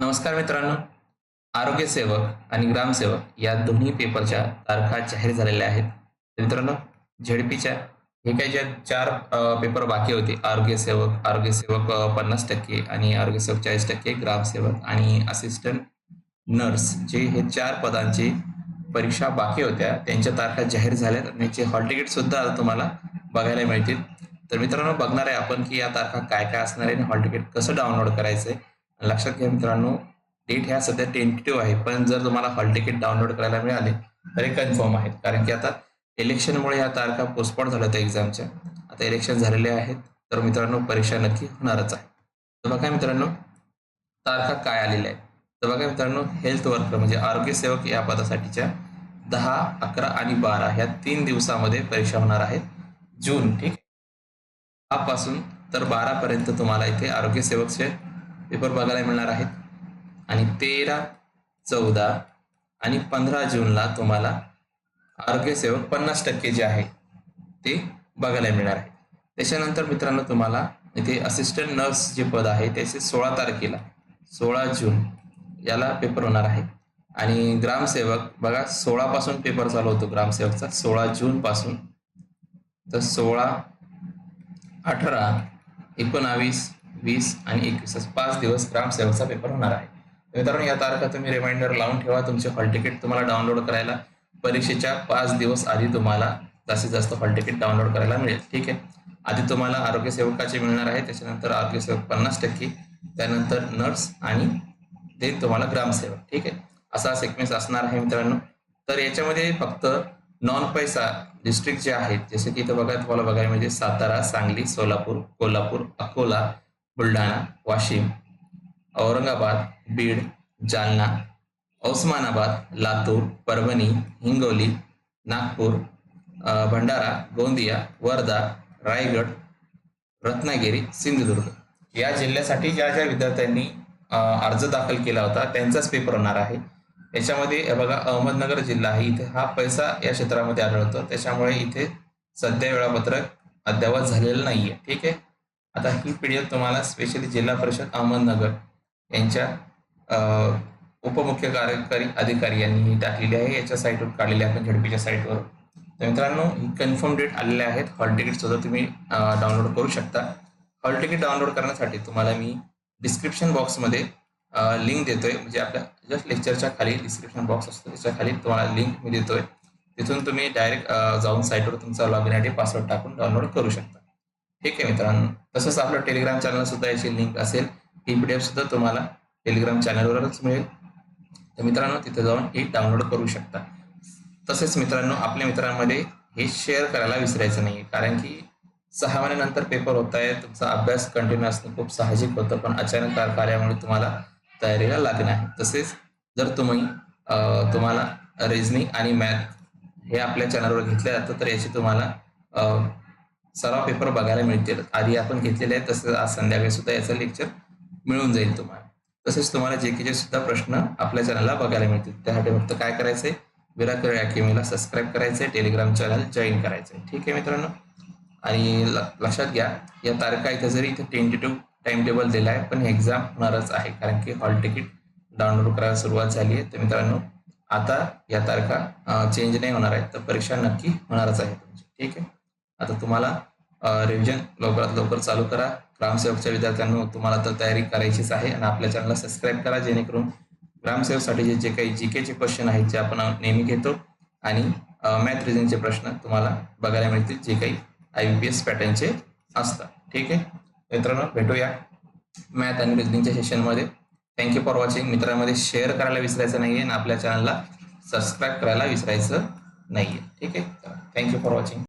नमस्कार मित्रांनो. आरोग्य सेवक आणि ग्रामसेवक या दोन्ही पेपरच्या तारखा जाहीर झालेल्या आहेत. मित्रांनो झेडपीच्या हे काही ज्या चार पेपर बाकी होते आरोग्य सेवक आरोग्य सेवक पन्नास टक्के आणि आरोग्य सेवक चाळीस टक्के ग्रामसेवक आणि असिस्टंट नर्स जे हे चार पदांची परीक्षा बाकी होत्या त्यांच्या तारखा जाहीर झाल्यात आणि त्याचे हॉल तिकीट सुद्धा आता तुम्हाला बघायला मिळतील. तर मित्रांनो बघणार आहे आपण की या तारखा काय काय असणार आहे आणि हॉल तिकीट कसं डाउनलोड करायचंय. लक्षात घ्या मित्रांनो डेट ह्या सध्या टेंटेटिव्ह आहे पण जर तुम्हाला हॉल तिकीट डाउनलोड करायला मिळाले तर हे कन्फर्म आहेत. कारण की आता इलेक्शनमुळे ह्या तारखा पोस्टपोन झाल्या होत्या एक्झामच्या आता इलेक्शन झालेले आहेत तर मित्रांनो परीक्षा नक्की होणारच आहे. तर बघा मित्रांनो तारखा काय आलेल्या आहेत. तर बघा मित्रांनो हेल्थ वर्कर म्हणजे आरोग्य सेवक या पदासाठीच्या दहा अकरा आणि बारा ह्या तीन दिवसामध्ये परीक्षा होणार आहेत. जून ठीक? आहे तर बारापर्यंत तुम्हाला इथे आरोग्य सेवकचे पेपर बघायला मिळणार आहेत. आणि तेरा चौदा आणि पंधरा जूनला तुम्हाला आरोग्य सेवक पन्नास टक्के जे आहे ते बघायला मिळणार आहे. त्याच्यानंतर मित्रांनो तुम्हाला इथे असिस्टंट नर्स जे पद आहे त्याचे सोळा तारखेला सोळा जून याला पेपर होणार आहे. आणि ग्रामसेवक बघा सोळा पासून पेपर चालू होतो ग्रामसेवकचा सोळा जून पासून. तर सोळा अठरा एकोणावीस वीस आणि एकवीस पाच दिवस ग्रामसेवकचा पेपर होणार आहे. मित्रांनो या तारखा तुम्ही रिमाइंडर लावून ठेवा. तुमचे हॉल तिकीट तुम्हाला डाउनलोड करायला परीक्षेच्या पाच दिवस आधी तुम्हाला जास्तीत जास्त हॉल तिकीट डाउनलोड करायला मिळेल. ठीक आहे? आधी तुम्हाला आरोग्य सेवकाचे मिळणार आहे त्याच्यानंतर आरोग्य सेवक पन्नास टक्के त्यानंतर नर्स आणि ते तुम्हाला ग्रामसेवक ठीक आहे? असा सिक्वेन्स असणार आहे मित्रांनो. तर याच्यामध्ये फक्त नॉन पैसा डिस्ट्रिक्ट जे आहेत जसे की इथं बघा तुम्हाला बघायला म्हणजे सातारा सांगली सोलापूर कोल्हापूर अकोला बुलढाणा वाशिम औरंगाबाद बीड जालना उस्मानाबाद लातूर परभणी हिंगोली नागपूर भंडारा गोंदिया वर्धा रायगड रत्नागिरी सिंधुदुर्ग. या जिल्ह्यासाठी ज्या ज्या विद्यार्थ्यांनी अर्ज दाखल केला होता त्यांचाच पेपर होणार आहे. याच्यामध्ये बघा अहमदनगर जिल्हा आहे. इथे हा पैसा या क्षेत्रामध्ये आढळतो. त्याच्यामुळे इथे सध्या वेळापत्रक अद्यावत झालेलं नाहीये. ठीक आहे? आता ही पी डी एफ तुम्हाला स्पेशली जिल्हा परिषद अहमदनगर यांच्या उपमुख्य कार्यकारी अधिकारी यांनी ही टाकलेली आहे. याच्या साईटवर काढलेली आहे आपण झडपीच्या साईटवर तर मित्रांनो ही कन्फर्म डेट आलेल्या आहेत. हॉल तिकीट सुद्धा तुम्ही डाउनलोड करू शकता. हॉल तिकीट डाउनलोड करण्यासाठी तुम्हाला मी डिस्क्रिप्शन बॉक्समध्ये लिंक देतोय. म्हणजे आपल्या जस्ट लेक्चरच्या खाली डिस्क्रिप्शन बॉक्स असतो. त्याच्याखाली तुम्हाला लिंक मी देतोय. तिथून तुम्ही डायरेक्ट जाऊन साईटवर तुमचा लॉग इन आय डी पासवर्ड टाकून डाउनलोड करू शकता. ठीक आहे मित्रांनो. तसंच आपलं टेलिग्राम चॅनल सुद्धा याची लिंक असेल. ही पी डी एफ सुद्धा तुम्हाला टेलिग्राम चॅनलवरच मिळेल. तर मित्रांनो तिथे जाऊन ही डाउनलोड करू शकता. तसेच मित्रांनो आपल्या मित्रांमध्ये हे शेअर करायला विसरायचं नाही कारण की सहा महिन्यानंतर पेपर होत आहे तुमचा अभ्यास कंटिन्यू असणं खूप साहजिक होतं. पण अचानक कार्यामुळे तुम्हाला तयारीला लागणं आहे. तसेच जर तुम्ही तुम्हाला रिजनिंग आणि मॅथ हे आपल्या चॅनलवर घेतलं जातं तर याची तुम्हाला सराव पेपर बघायला मिळतील. आधी आपण घेतलेले आहेत तसंच आज संध्याकाळी सुद्धा याचं लेक्चर मिळून जाईल तुम्हाला. तसेच तुम्हाला जे चे सुद्धा प्रश्न आपल्या चॅनलला बघायला मिळतील त्यासाठी फक्त काय करायचंय? विराकर अकॅडमीला सबस्क्राईब करायचंय टेलिग्राम चॅनल जॉईन करायचंय. ठीक आहे मित्रांनो? आणि लक्षात घ्या या तारखा इथे जरी इथे टेंटेटिव्ह टाइम टेबल दिला आहे पण एक्झाम होणारच आहे. कारण की हॉल तिकीट डाउनलोड करायला सुरुवात झाली आहे. तर मित्रांनो आता या तारखा चेंज नाही होणार आहेत तर परीक्षा नक्की होणारच आहे तुमची. ठीक आहे? आता तुम्हाला रिव्हिजन लवकरात लवकर चालू करा. ग्रामसेवकच्या विद्यार्थ्यांना तुम्हाला तर तयारी करायचीच आहे आणि आपल्या चॅनलला सबस्क्राईब करा जेणेकरून ग्रामसेवकसाठी जे काही जी केचे क्वेश्चन आहेत जे आपण नेहमी घेतो आणि मॅथ रिजनचे प्रश्न तुम्हाला बघायला मिळतील जे काही आय बी पी एस पॅटर्नचे असतात. ठीक आहे? मित्रांनो भेटूया मॅथ आणि रिजनिंगच्या सेशनमध्ये थँक्यू फॉर वॉचिंग मित्रांमध्ये शेअर करायला विसरायचं नाही आहे आणि आपल्या चॅनलला सबस्क्राईब करायला विसरायचं नाही आहे? ठीक आहे थँक्यू फॉर वॉचिंग